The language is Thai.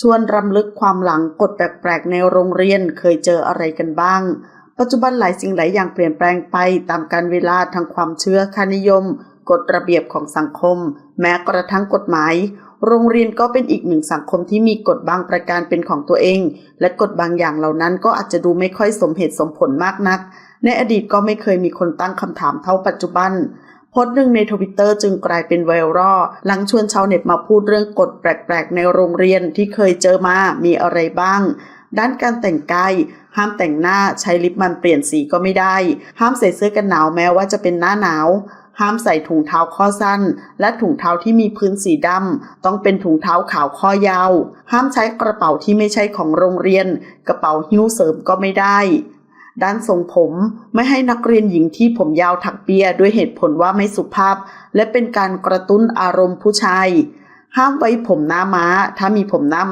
ชวนรำลึกความหลังกฎแปลกๆในโรงเรียนเคยเจออะไรกันบ้าง ปัจจุบันหลายสิ่งหลายอย่างเปลี่ยนแปลงไปตามการเวลาทางความเชื่อค่านิยมกฎระเบียบของสังคม แม้กระทั่งกฎหมาย โรงเรียนก็เป็นอีกหนึ่งสังคมที่มีกฎบางประการเป็นของตัวเอง และกฎบางอย่างเหล่านั้นก็อาจจะดูไม่ค่อยสมเหตุสมผลมากนัก ในอดีตก็ไม่เคยมีคนตั้งคำถามเท่าปัจจุบัน โพสต์หนึ่งในทวิตเตอร์จึงกลายเป็นไวรัลหลังชวนชาวเน็ตมาพูดเรื่องกฎแปลกๆ ในโรงเรียนที่เคยเจอมามีอะไรบ้าง ด้านการแต่งกายห้ามแต่งหน้าใช้ลิปมันเปลี่ยนสีก็ไม่ได้ ห้ามใส่เสื้อกันหนาวแม้ว่าจะเป็นหน้าหนาว ห้ามใส่ถุงเท้าข้อสั้น และถุงเท้าที่มีพื้นสีดำต้องเป็นถุงเท้าขาวข้อยาว ห้ามใช้กระเป๋าที่ไม่ใช่ของโรงเรียน กระเป๋าหิ้วเสริมก็ไม่ได้ ด้านทรงผมไม่ให้นักเรียนหญิงที่ผมยาวถักเปียด้วยเหตุผลว่าไม่สุภาพ และเป็นการกระตุ้นอารมณ์ผู้ชาย ห้ามไว้ผมหน้าม้า ถ้ามีผมหน้าม้า